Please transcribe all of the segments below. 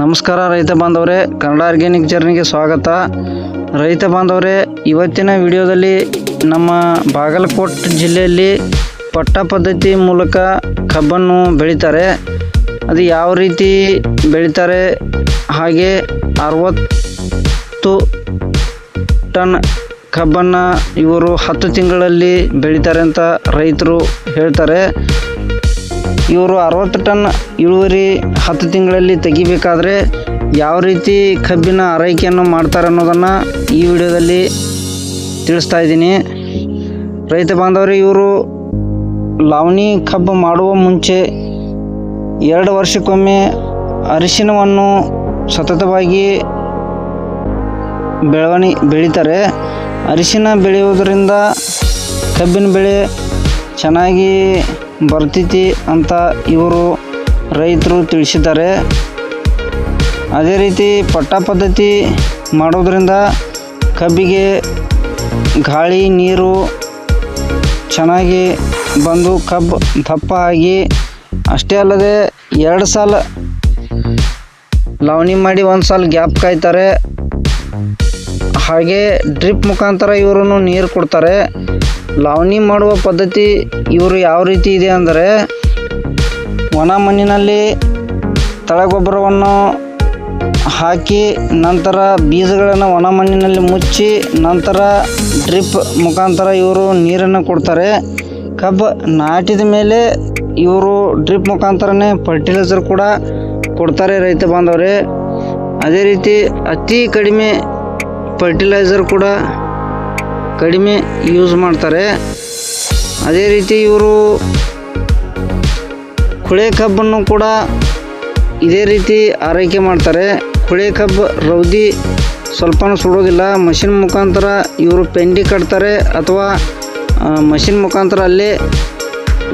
ನಮಸ್ಕಾರ ರೈತ ಬಾಂಧವರೇ, ಕನ್ನಡ ಆರ್ಗ್ಯಾನಿಕ್ ಜರ್ನಿಗೆ ಸ್ವಾಗತ. ರೈತ ಬಾಂಧವರೇ, ಇವತ್ತಿನ ವಿಡಿಯೋದಲ್ಲಿ ನಮ್ಮ ಬಾಗಲಕೋಟೆ ಜಿಲ್ಲೆಯಲ್ಲಿ ಪಟ್ಟ ಪದ್ಧತಿ ಮೂಲಕ ಕಬ್ಬನ್ನು ಬೆಳೀತಾರೆ. ಅದು ಯಾವ ರೀತಿ ಬೆಳೀತಾರೆ? ಹಾಗೆ ಅರವತ್ತು ಟನ್ ಕಬ್ಬನ್ನು ಇವರು ಹತ್ತು ತಿಂಗಳಲ್ಲಿ ಬೆಳೀತಾರೆ ಅಂತ ರೈತರು ಹೇಳ್ತಾರೆ. ಇವರು ಅರವತ್ತು ಟನ್ ಇಳುವರಿ ಹತ್ತು ತಿಂಗಳಲ್ಲಿ ತೆಗಿಬೇಕಾದ್ರೆ ಯಾವ ರೀತಿ ಕಬ್ಬಿನ ಆರೈಕೆಯನ್ನು ಮಾಡ್ತಾರೆ ಅನ್ನೋದನ್ನು ಈ ವಿಡಿಯೋದಲ್ಲಿ ತಿಳಿಸ್ತಾ ಇದ್ದೀನಿ. ರೈತ ಬಾಂಧವರು, ಇವರು ಲಾವಣಿ ಕಬ್ಬು ಮಾಡುವ ಮುಂಚೆ ಎರಡು ವರ್ಷಕ್ಕೊಮ್ಮೆ ಅರಿಶಿನವನ್ನು ಸತತವಾಗಿ ಬೆಳವಣಿ ಬೆಳೀತಾರೆ. ಅರಿಶಿನ ಬೆಳೆಯುವುದರಿಂದ ಕಬ್ಬಿನ ಬೆಳೆ ಚೆನ್ನಾಗಿ ಬರ್ತೈತಿ ಅಂತ ಇವರು ರೈತರು ತಿಳಿಸಿದ್ದಾರೆ. ಅದೇ ರೀತಿ ಪಟ್ಟ ಪದ್ಧತಿ ಮಾಡೋದರಿಂದ ಕಬ್ಬಿಗೆ ಗಾಳಿ, ನೀರು ಚೆನ್ನಾಗಿ ಬಂದು ಕಬ್ಬು ದಪ್ಪ ಆಗಿ ಅಷ್ಟೇ ಅಲ್ಲದೆ ಎರಡು ಸಾಲ ಲವಣಿ ಮಾಡಿ ಒಂದು ಸಾಲ ಗ್ಯಾಪ್ ಕಾಯ್ತಾರೆ. ಹಾಗೆ ಡ್ರಿಪ್ ಮುಖಾಂತರ ಇವರು ನೀರು ಕೊಡ್ತಾರೆ. ಲಾವಣಿ ಮಾಡುವ ಪದ್ಧತಿ ಇವರು ಯಾವ ರೀತಿ ಇದೆ ಅಂದರೆ ಒಣ ಮಣ್ಣಿನಲ್ಲಿ ತಳಗೊಬ್ಬರವನ್ನು ಹಾಕಿ ನಂತರ ಬೀಜಗಳನ್ನು ಒಣ ಮಣ್ಣಿನಲ್ಲಿ ಮುಚ್ಚಿ ನಂತರ ಡ್ರಿಪ್ ಮುಖಾಂತರ ಇವರು ನೀರನ್ನು ಕೊಡ್ತಾರೆ. ಕಬ್ಬು ನಾಟಿದ ಮೇಲೆ ಇವರು ಡ್ರಿಪ್ ಮುಖಾಂತರನೇ ಫರ್ಟಿಲೈಸರ್ ಕೂಡ ಕೊಡ್ತಾರೆ ರೈತ ಬಾಂಧವರೇ. ಅದೇ ರೀತಿ ಅತಿ ಕಡಿಮೆ ಫರ್ಟಿಲೈಸರ್ ಕೂಡ ಕಡಿಮೆ ಯೂಸ್ ಮಾಡ್ತಾರೆ. ಅದೇ ರೀತಿ ಇವರು ಕುಳೆ ಕಬ್ಬನ್ನು ಕೂಡ ಇದೇ ರೀತಿ ಆರೈಕೆ ಮಾಡ್ತಾರೆ. ಕುಳೆ ಕಬ್ಬು ರೌದಿ ಸ್ವಲ್ಪನೂ ಸುಡೋದಿಲ್ಲ. ಮಷಿನ್ ಮುಖಾಂತರ ಇವರು ಪೆಂಡಿ ಕಟ್ತಾರೆ ಅಥವಾ ಮಷಿನ್ ಮುಖಾಂತರ ಅಲ್ಲೇ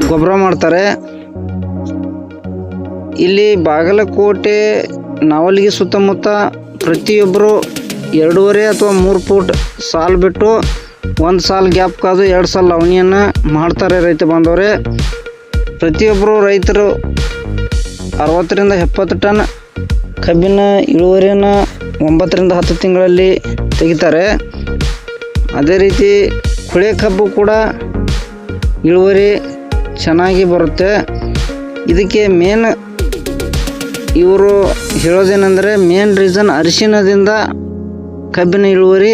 ಗೊಬ್ಬರ ಮಾಡ್ತಾರೆ. ಇಲ್ಲಿ ಬಾಗಲಕೋಟೆ ನಾವಲ್ಲಿಗೆ ಸುತ್ತಮುತ್ತ ಪ್ರತಿಯೊಬ್ಬರು ಎರಡೂವರೆ ಅಥವಾ ಮೂರು ಫೂಟ್ ಸಾಲು ಬಿಟ್ಟು ಒಂದು ಸಾಲ ಗ್ಯಾಪ್ ಕಾದು ಎರಡು ಸಾಲ ಲವಣಿಯನ್ನು ಮಾಡ್ತಾರೆ ರೈತ ಬಾಂಧವರೇ. ಪ್ರತಿಯೊಬ್ಬರು ರೈತರು ಅರವತ್ತರಿಂದ ಎಪ್ಪತ್ತು ಟನ್ ಕಬ್ಬಿನ ಇಳುವರಿಯನ್ನು ಒಂಬತ್ತರಿಂದ ಹತ್ತು ತಿಂಗಳಲ್ಲಿ ತೆಗಿತಾರೆ. ಅದೇ ರೀತಿ ಕುಳೆ ಕಬ್ಬು ಕೂಡ ಇಳುವರಿ ಚೆನ್ನಾಗಿ ಬರುತ್ತೆ. ಇದಕ್ಕೆ ಮೇನ್ ಇವರು ಹೇಳೋದೇನೆಂದರೆ ಮೇನ್ ರೀಸನ್ ಅರಿಶಿನದಿಂದ ಕಬ್ಬಿನ ಇಳುವರಿ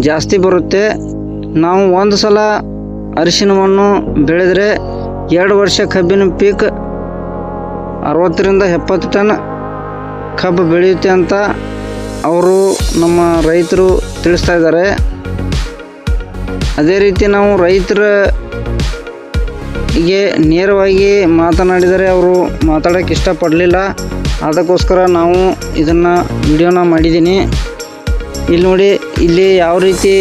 ಜಾಸ್ತಿ ಬರುತ್ತೆ. ನಾವು ಒಂದು ಸಲ ಅರಿಶಿನವನ್ನು ಬೆಳೆದರೆ ಎರಡು ವರ್ಷ ಕಬ್ಬಿನ ಪೀಕ್ ಅರವತ್ತರಿಂದ ಎಪ್ಪತ್ತು ಟನ್ ಕಬ್ಬು ಬೆಳೆಯುತ್ತೆ ಅಂತ ಅವರು ನಮ್ಮ ರೈತರು ತಿಳಿಸ್ತಾ ಇದ್ದಾರೆ. ಅದೇ ರೀತಿ ನಾವು ರೈತರ ಗೆ ನೇರವಾಗಿ ಮಾತನಾಡಿದರೆ ಅವರು ಮಾತಾಡೋಕ್ಕೆ ಇಷ್ಟಪಡಲಿಲ್ಲ. ಅದಕ್ಕೋಸ್ಕರ ನಾವು ಇದನ್ನು ವಿಡಿಯೋನ ಮಾಡಿದ್ದೀನಿ. ಇಲ್ಲಿ ನೋಡಿ, ಇಲ್ಲಿ ಯಾವ ರೀತಿ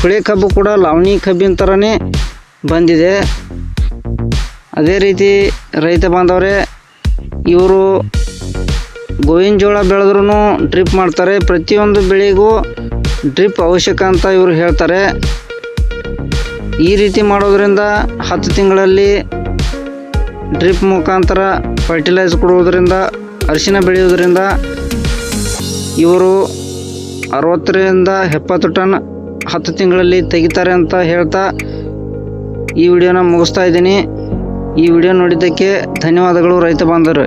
ಕುಳೆ ಕಬ್ಬು ಕೂಡ ಲಾವಣಿ ಕಬ್ಬಿನ ಥರನೇ ಬಂದಿದೆ. ಅದೇ ರೀತಿ ರೈತ ಬಾಂಧವರೇ, ಇವರು ಗೋವಿನ ಜೋಳ ಬೆಳೆದ್ರೂ ಡ್ರಿಪ್ ಮಾಡ್ತಾರೆ. ಪ್ರತಿಯೊಂದು ಬೆಳೆಗೂ ಡ್ರಿಪ್ ಅವಶ್ಯಕ ಅಂತ ಇವರು ಹೇಳ್ತಾರೆ. ಈ ರೀತಿ ಮಾಡೋದರಿಂದ ಹತ್ತು ತಿಂಗಳಲ್ಲಿ ಡ್ರಿಪ್ ಮುಖಾಂತರ ಫರ್ಟಿಲೈಸ್ ಕೊಡುವುದರಿಂದ, ಅರಿಶಿನ ಬೆಳೆಯೋದರಿಂದ ಇವರು ಅರವತ್ತರಿಂದ ಎಪ್ಪತ್ತು ಟನ್ ಹತ್ತು ತಿಂಗಳಲ್ಲಿ ತೆಗಿತಾರೆ ಅಂತ ಹೇಳ್ತಾ ಈ ವಿಡಿಯೋನ ಮುಗಿಸ್ತಾ ಇದ್ದೀನಿ. ಈ ವಿಡಿಯೋ ನೋಡಿದ್ದಕ್ಕೆ ಧನ್ಯವಾದಗಳು ರೈತ ಬಾಂಧವರು.